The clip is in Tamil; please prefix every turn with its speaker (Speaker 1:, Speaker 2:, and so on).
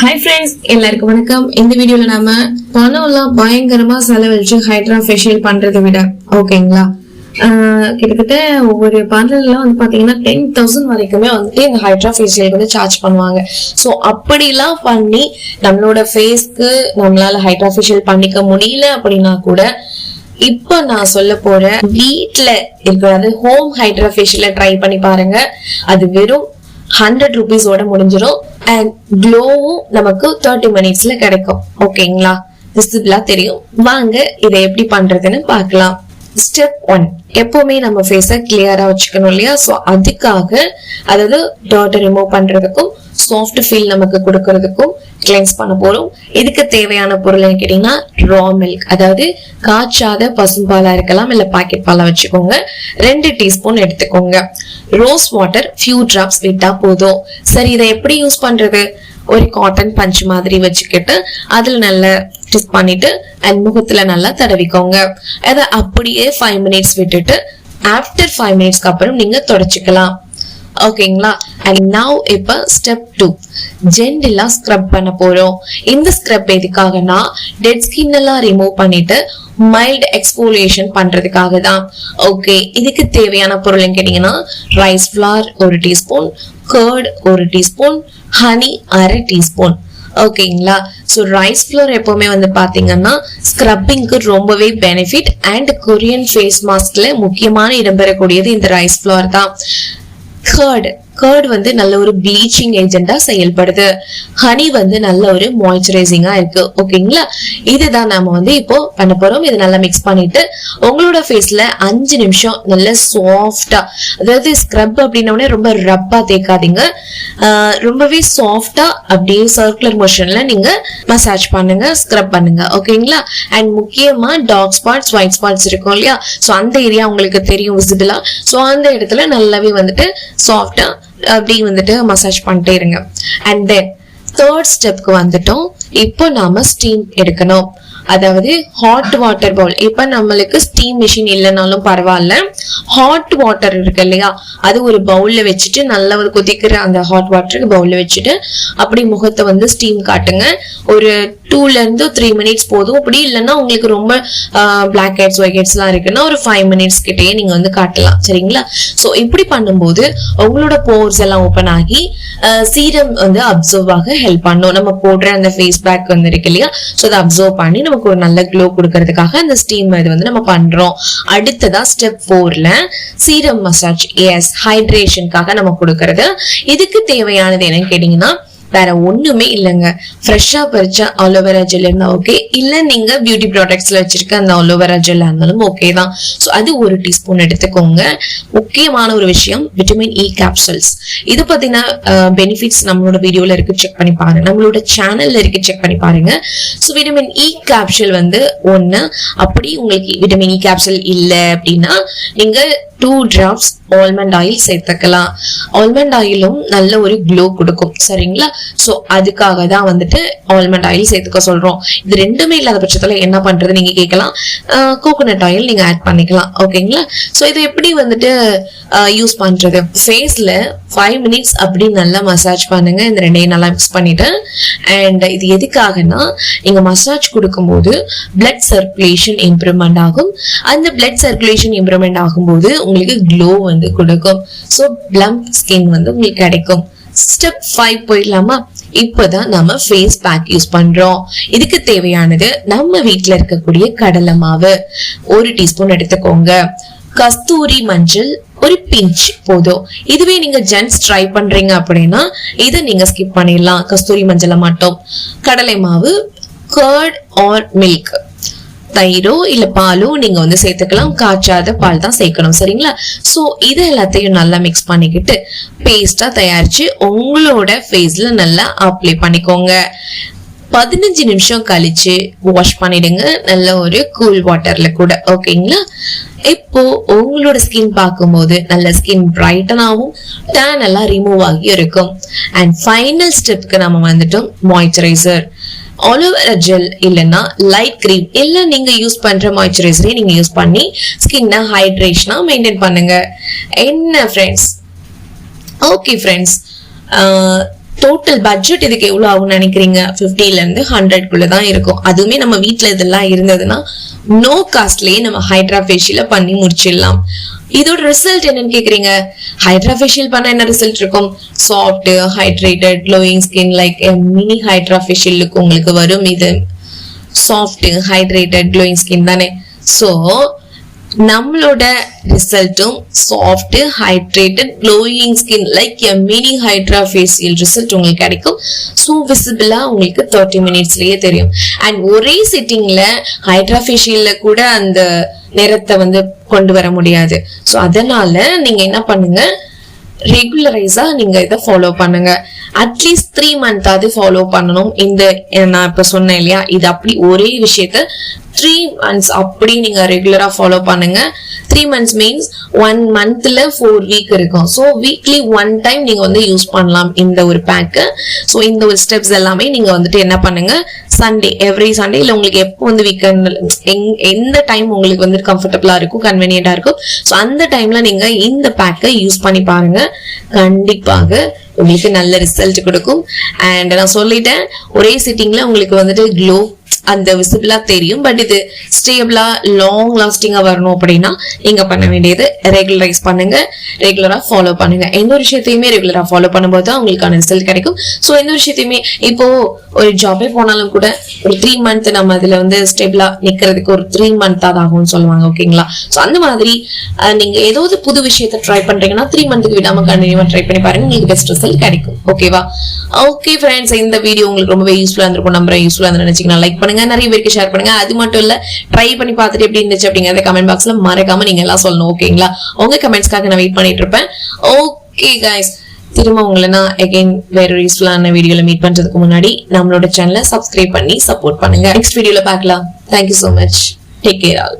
Speaker 1: ஹாய் ஃப்ரெண்ட்ஸ் எல்லாருக்கும் வணக்கம். இந்த வீடியோல நாம பணம் எல்லாம் பயங்கரமா செலவழிச்சு ஹைட்ரா ஃபேஷியல் பண்றதை விட ஓகேங்களா கிட்டத்தட்ட ஒவ்வொரு பார்லர்லாம் வந்து பாத்தீங்கன்னா டென் தௌசண்ட் வரைக்குமே வந்துட்டு இந்த ஹைட்ரா ஃபேஷியல் வந்து சார்ஜ் பண்ணுவாங்க. ஸோ அப்படிலாம் பண்ணி நம்மளோட ஃபேஸ்க்கு நம்மளால ஹைட்ரா ஃபேஷியல் பண்ணிக்க முடியல அப்படின்னா கூட இப்போ நான் சொல்ல போற வீட்டில் இருக்கிறது ஹோம் ஹைட்ரா ஃபேஷியல ட்ரை பண்ணி பாருங்க. அது வெறும் ஹண்ட்ரட் ருபீஸோட முடிஞ்சிடும் அண்ட் க்ளோவும் நமக்கு தேர்ட்டி மினிட்ஸ்ல கிடைக்கும். ஓகேங்களா விசிபிளா தெரியும். வாங்க இதை எப்படி பண்றதுன்னு பார்க்கலாம். ஸ்டெப் ஒன் எப்பவுமே நம்ம ஃபேஸை கிளியரா வச்சுக்கணும் இல்லையா? ஸோ அதுக்காக அதாவது டாட்டை ரிமூவ் பண்றதுக்கும் சாஃப்ட் ஃபீல் நமக்கு கொடுக்கறதுக்கும் கிளென்ஸ் பண்ண போறோம். இதுக்கு தேவையான பொருள் கேட்டீங்கன்னா ரா மில்க் அதாவது காய்ச்சாத பசும்பாலா இருக்கலாம் இல்ல பாக்கெட் பாலா வச்சுக்கோங்க. ரெண்டு டீஸ்பூன் எடுத்துக்கோங்க. ரோஸ் வாட்டர் ஃபியூ டிராப்ஸ் விட்டா போதும். சரி இதை எப்படி யூஸ் பண்றது? ஒரு காட்டன் பஞ்ச் மாதிரி வச்சுக்கிட்டு அதுல நல்ல டிப் பண்ணிட்டு அண்ட் முகத்துல நல்லா தடவிக்கோங்க. அதை அப்படியே ஃபைவ் மினிட்ஸ் விட்டுட்டு ஆஃப்டர் ஃபைவ் மினிட்ஸ்க்கு அப்புறம் நீங்க தொடச்சிக்கலாம். ஓகேங்களா? அண்ட் நவ் இப்ப ஸ்டெப் டூ ஜென்டிலா ஸ்க்ரப் பண்ண போறோம். இந்த ஸ்க்ரப் எதுக்காகனா டெட் ஸ்கின் எல்லாம் ரிமூவ் பண்ணிட்டு மைல்ட் எக்ஸ்போலியேஷன் பண்றதுக்காக தான். ஓகே இதுக்கு தேவையான பொருள் கேட்டீங்கன்னா ரைஸ் ஃபிளார் ஒரு டீஸ்பூன் கர்ட் ஒரு டீஸ்பூன் ஹனி அரை டீஸ்பூன் ஓகேங்களா? ஸோ ரைஸ் ஃப்ளோர் எப்போவுமே வந்து பார்த்தீங்கன்னா ஸ்க்ரப்பிங்க்கு ரொம்பவே பெனிஃபிட் அண்ட் கொரியன் ஃபேஸ் மாஸ்க்ல முக்கியமான இடம்பெறக்கூடியது இந்த ரைஸ் ஃப்ளோர் தான். கர்ட் கர்ட் வந்து நல்ல ஒரு ப்ளீச்சிங் ஏஜெண்டா செயல்படுது. ஹனி வந்து நல்ல ஒரு மாய்ஸ்சரைசிங்கா இருக்கு. ஓகேங்களா இதுதான் நாம வந்து இப்போ பண்ண போறோம். இதை நல்லா மிக்ஸ் பண்ணிட்டு உங்களோட ஃபேஸ்ல அஞ்சு நிமிஷம் நல்ல சாஃப்டா அதாவது ஸ்க்ரப் அப்படின்னோடனே ரொம்ப ரப்பா தேக்காதீங்க ரொம்பவே சாஃப்டா அப்படியே சர்க்குலர் மோஷன்ல நீங்க மசாஜ் பண்ணுங்க ஸ்க்ரப் பண்ணுங்க. ஓகேங்களா அண்ட் முக்கியமா டார்க் ஸ்பாட்ஸ் ஒயிட் ஸ்பாட்ஸ் இருக்கும் இல்லையா? ஸோ அந்த ஏரியா உங்களுக்கு தெரியும் விசிபிளா ஸோ அந்த இடத்துல நல்லாவே வந்துட்டு சாஃப்டா அப்படி வந்துட்டு மசாஜ் பண்ணிட்டே இருங்க. அண்ட் தென் தேர்ட் ஸ்டெப்க்கு வந்துட்டோம். இப்போ நாம ஸ்டீம் எடுக்கணும். அதாவது ஹாட் வாட்டர் பவுல் இப்ப நம்மளுக்கு ஸ்டீம் மிஷின் இல்லைனாலும் பரவாயில்ல. ஹாட் வாட்டர் இருக்கு இல்லையா? அது ஒரு பவுல்ல வச்சுட்டு நல்லா ஒரு கொதிக்கிற அந்த ஹாட் வாட்டருக்கு பவுல்ல வச்சுட்டு அப்படி முகத்தை வந்து ஸ்டீம் காட்டுங்க. ஒரு டூல இருந்து த்ரீ மினிட்ஸ் போதும். அப்படி இல்லைன்னா உங்களுக்கு ரொம்ப பிளாக் ஹெட்ஸ் ஒயிட் ஹெட்ஸ் எல்லாம் இருக்குன்னா ஒரு ஃபைவ் மினிட்ஸ் கிட்டேயே நீங்க வந்து காட்டலாம். சரிங்களா? ஸோ இப்படி பண்ணும்போது உங்களோட போர்ஸ் எல்லாம் ஓப்பன் ஆகி சீரம் வந்து அப்சர்வ் ஆக ஹெல்ப் பண்ணும். நம்ம போடுற அந்த ஃபேஸ் பேக் வந்து இருக்கு இல்லையா? ஸோ அதை அப்சர்வ் பண்ணி நம்ம நமக்கு ஒரு நல்ல க்ளோ கொடுக்கறதுக்காக இந்த ஸ்டீம் இது வந்து நம்ம பண்றோம். அடுத்ததா ஸ்டெப் ஃபோர்ல சீரம் மசாஜ் எஸ் ஹைட்ரேஷனுக்காக நம்ம கொடுக்கறது. இதுக்கு தேவையானது என்னன்னு கேட்டீங்கன்னா வேற ஒண்ணுமே இல்லைங்க. ஃப்ரெஷ்ஷா பறிச்ச அலோவேரா ஜெல் இருந்தா ஓகே இல்ல நீங்க பியூட்டி ப்ராடக்ட்ஸ்ல வச்சிருக்க அந்த அலோவேரா ஜெல் இருந்தாலும் ஓகே தான். ஸோ அது ஒரு டீஸ்பூன் எடுத்துக்கோங்க. முக்கியமான ஒரு விஷயம் விட்டமின் இ கேப்சூல்ஸ் இது பார்த்தீங்கன்னா பெனிஃபிட்ஸ் நம்மளோட வீடியோல இருக்கு. செக் பண்ணி பாருங்க. நம்மளோட சேனல்ல இருக்கு. செக் பண்ணி பாருங்க. ஸோ விட்டமின் இ கேப்சூல் வந்து ஒன்னு அப்படி உங்களுக்கு விட்டமின் இ கேப்சூல் இல்லை அப்படின்னா நீங்க டூ டிராப்ஸ் ஆல்மண்ட் ஆயில் சேர்த்துக்கலாம். ஆல்மண்ட் ஆயிலும் நல்ல ஒரு க்ளோ கொடுக்கும். சரிங்களா? ஸோ அதுக்காக தான் வந்துட்டு ஆல்மண்ட் ஆயில் சேர்த்துக்க சொல்றோம். இது ரெண்டுமே இல்லாத பட்சத்துல என்ன பண்றது நீங்க கேட்கலாம். கோகோனட் ஆயில் நீங்க ஆட் பண்ணிக்கலாம். ஓகேங்களா ஸோ இது எப்படி வந்துட்டு யூஸ் பண்றது? ஃபேஸ்ல ஃபைவ் மினிட்ஸ் அப்படி நல்லா மசாஜ் பண்ணுங்க. இந்த ரெண்டையும் நல்லா மிக்ஸ் பண்ணிட்டு. அண்ட் இது எதுக்காகனா நீங்க மசாஜ் கொடுக்கும்போது பிளட் சர்க்குலேஷன் இம்ப்ரூவ்மெண்ட் ஆகும். அந்த பிளட் சர்க்குலேஷன் இம்ப்ரூவ்மெண்ட் ஆகும்போது உங்களுக்கு க்ளோ வந்து கொடுக்கும். ஸோ பிளம்ப் ஸ்கின் வந்து உங்களுக்கு கிடைக்கும். ஸ்டெப் ஃபைவ் போயிடலாமா இப்போதான் நம்ம ஃபேஸ் பேக் யூஸ் பண்றோம். இதுக்கு தேவையானது நம்ம வீட்டில் இருக்கக்கூடிய கடலை மாவு. ஒரு டீஸ்பூன் எடுத்துக்கோங்க. கஸ்தூரி மஞ்சள் ஒரு பிஞ்ச் போதும். இதுவே நீங்க ஜென்ட்ஸ் ட்ரை பண்றீங்க அப்படின்னா இதை நீங்க ஸ்கிப் பண்ணிடலாம். கஸ்தூரி மஞ்சளை மட்டும். கடலை மாவு கர்ட் ஆர் மில்க் தயிரோ இல்ல பாலோ நீங்க வந்து சேர்த்துக்கலாம். காய்ச்சாத பால் தான் சேர்க்கணும். சரிங்களா? ஸோ இது எல்லாத்தையும் நல்லா மிக்ஸ் பண்ணிக்கிட்டு பேஸ்டா தயாரிச்சு உங்களோட ஃபேஸ்ல நல்லா அப்ளை பண்ணிக்கோங்க. பதினஞ்சு நிமிஷம் கழிச்சு வாஷ் பண்ணிடுங்க. நல்ல ஒரு கூல் வாட்டர்ல கூட. ஓகேங்களா இப்போ உங்களோட ஸ்கின் பார்க்கும்போது நல்ல ஸ்கின் பிரைட்டனாகவும் டேன் எல்லாம் ரிமூவ் ஆகி இருக்கும். அண்ட் ஃபைனல் ஸ்டெப்க்கு நம்ம வந்துட்டோம். மாய்ச்சரைசர் ஆலோவேரா ஜெல் இல்லைன்னா லைட் கிரீம் இல்ல நீங்க யூஸ் பண்ற மாய்ஸ்சரைசரே நீங்க யூஸ் பண்ணி ஸ்கின்னை ஹைட்ரேஷனா மெயின்டைன் பண்ணுங்க. என்ன friends okay friends total budget இதுக்கு எவ்வளவு ஆகும்னு நினைக்கிறீங்க? 50 ல இருந்து ஹண்ட்ரட் தான் இருக்கும். அதுவுமே நம்ம வீட்டில் இதெல்லாம் இருந்ததுன்னா நோ காஸ்ட்லயே நம்ம ஹைட்ரா ஃபேஷியலில் பண்ணி முடிச்சிடலாம். இதோட ரிசல்ட் என்னன்னு கேக்குறீங்க? ஹைட்ரா ஃபேஷியல் பண்ண என்ன ரிசல்ட் இருக்கும்? Soft hydrated glowing skin like mini hydra facial look உங்களுக்கு வரும் இது. சாஃப்ட் ஹைட்ரேட்டட் க்ளோயிங் ஸ்கின் தானே. ஸோ நம்மளோட ரிசல்ட்டும் soft hydrated glowing skin like a mini hydra facial result உங்களுக்கு கிடைக்கும். ஸோ விசிபிளா உங்களுக்கு தேர்ட்டி மினிட்ஸ்லயே தெரியும். அண்ட் ஒரே சிட்டிங்ல ஹைட்ரா ஃபேஷியல்ல கூட அந்த நிறத்தை வந்து கொண்டு வர முடியாது. ஸோ அதனால நீங்க என்ன பண்ணுங்க? ரெகுலரைஸா நீங்க இதை ஃபாலோ பண்ணுங்க. அட்லீஸ்ட் த்ரீ மந்த்தாவது ஃபாலோ பண்ணணும். இந்த நான் இப்ப சொன்னேன் இல்லையா? இது அப்படி ஒரே விஷயத்த த்ரீ மந்த்ஸ் அப்படி நீங்க ரெகுலரா ஃபாலோ பண்ணுங்க. த்ரீ மந்த்ஸ் மீன்ஸ் ஒன் மந்த்ல ஃபோர் வீக் இருக்கும். ஸோ வீக்லி ஒன் டைம் நீங்க வந்து யூஸ் பண்ணலாம் இந்த ஒரு பேக்கு ஸோ இந்த ஒரு ஸ்டெப்ஸ் எல்லாமே நீங்க வந்துட்டு என்ன பண்ணுங்க? சண்டே எவ்ரி சண்டே இல்லை உங்களுக்கு எப்போ வந்து வீக்கெண்ட் எந்த டைம் உங்களுக்கு வந்து கம்ஃபர்டபுளா இருக்கும் கன்வீனியன்டா இருக்கும். ஸோ அந்த டைம்ல நீங்க இந்த பேக்கை யூஸ் பண்ணி பாருங்க. கண்டிப்பாக உங்களுக்கு நல்ல ரிசல்ட் கொடுக்கும். அண்ட் நான் சொல்லிட்டேன் ஒரே சிட்டிங்ல உங்களுக்கு வந்துட்டு க்ளோ அந்த விசிபிளா தெரியும். பட் இது ஸ்டேபிளா லாங் லாஸ்டிங்கா வரணும் அப்படின்னா நீங்க பண்ண வேண்டியது ரெகுலரைஸ் பண்ணுங்க. ரெகுலரா ஃபாலோ பண்ணுங்க. எந்த ஒரு விஷயத்தையுமே ரெகுலரா ஃபாலோ பண்ணும்போது தான் உங்களுக்கான ரிசல்ட் கிடைக்கும். ஸோ எந்த ஒரு விஷயத்தையுமே இப்போ ஒரு ஜாபே போனாலும் கூட ஒரு த்ரீ மந்த் நம்ம அதுல வந்து ஸ்டேபிளா நிக்கிறதுக்கு ஒரு த்ரீ மந்த் தான் ஆகும்னு சொல்லுவாங்க ஓகேங்களா ஸோ அந்த மாதிரி நீங்க ஏதாவது புது விஷயத்த ட்ரை பண்றீங்கன்னா த்ரீ மந்த்துக்கு விடாம கண்டினியூவா ட்ரை பண்ணி பாருங்க. உங்களுக்கு பெஸ்ட் ரிசல்ட் கிடைக்கும். ஓகேவா ஓகே ஃப்ரெண்ட்ஸ் இந்த வீடியோ உங்களுக்கு ரொம்பவே யூஸ்ஃபுல்லா இருந்திருக்கும். நம்புறேன். யூஸ்ஃபுல்லா இருந்து நினைச்சீங்கன்னா லைக் பண்ணுங்க. நிறைய பேருக்கு ஷேர் பண்ணுங்க. அது மட்டும் இல்ல ட்ரை பண்ணி பார்த்துட்டு எப்படி இருந்துச்சு அப்படிங்கறத கமெண்ட் பாக்ஸ்ல மறக்காம நீங்க எல்லாம் சொல்லணும் ஓகேங்களா உங்க கமெண்ட்ஸ்க்காக நான் வெயிட் பண்ணிட்டு இருப்பேன். ஓகே கைஸ் திரும்ப உங்களை நான் அகைன் வேற யூஸ்ஃபுல்லான வீடியோல மீட் பண்றதுக்கு முன்னாடி நம்மளோட சேனலை சப்ஸ்கிரைப் பண்ணி சப்போர்ட் பண்ணுங்க. நெக்ஸ்ட் வீடியோல பார்க்கலாம். Thank you so much take care all